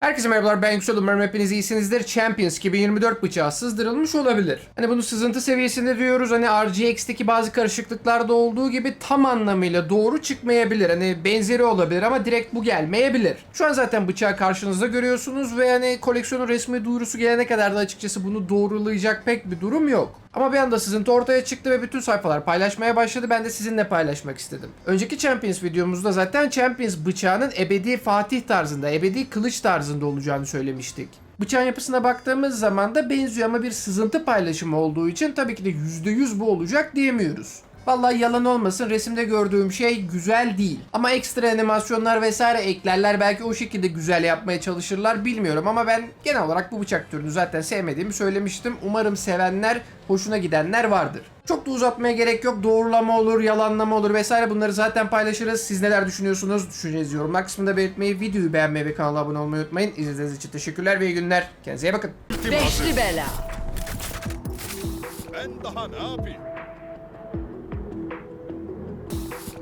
Herkese merhabalar ben Yüksel Umarım hepiniz iyisinizdir. Champions 2024 bıçağı sızdırılmış olabilir. Hani bunu sızıntı seviyesinde diyoruz. Hani RGX'teki bazı karışıklıklarda olduğu gibi tam anlamıyla doğru çıkmayabilir. Hani benzeri olabilir ama direkt bu gelmeyebilir. Şu an zaten bıçağı karşınızda görüyorsunuz ve hani koleksiyonun resmi duyurusu gelene kadar da açıkçası bunu doğrulayacak pek bir durum yok. Ama bir anda sızıntı ortaya çıktı ve bütün sayfalar paylaşmaya başladı. Ben de sizinle paylaşmak istedim. Önceki Champions videomuzda zaten Champions bıçağının ebedi Fatih tarzında, ebedi kılıç tarzında olacağını söylemiştik. Bıçağın yapısına baktığımız zaman da benziyor ama bir sızıntı paylaşımı olduğu için tabii ki de %100 bu olacak diyemiyoruz. Vallahi yalan olmasın resimde gördüğüm şey güzel değil. Ama ekstra animasyonlar vesaire eklerler belki o şekilde güzel yapmaya çalışırlar bilmiyorum ama ben genel olarak bu bıçak türünü zaten sevmediğimi söylemiştim. Umarım sevenler, hoşuna gidenler vardır. Çok da uzatmaya gerek yok. Doğrulama olur, yalanlama olur vesaire bunları zaten paylaşırız. Siz neler düşünüyorsunuz? Düşüncenizi yorumlar kısmında belirtmeyi, videoyu beğenmeyi ve kanala abone olmayı unutmayın. İzlediğiniz için teşekkürler ve iyi günler. Kendinize iyi bakın. Beşli bela. Ben daha ne yapayım?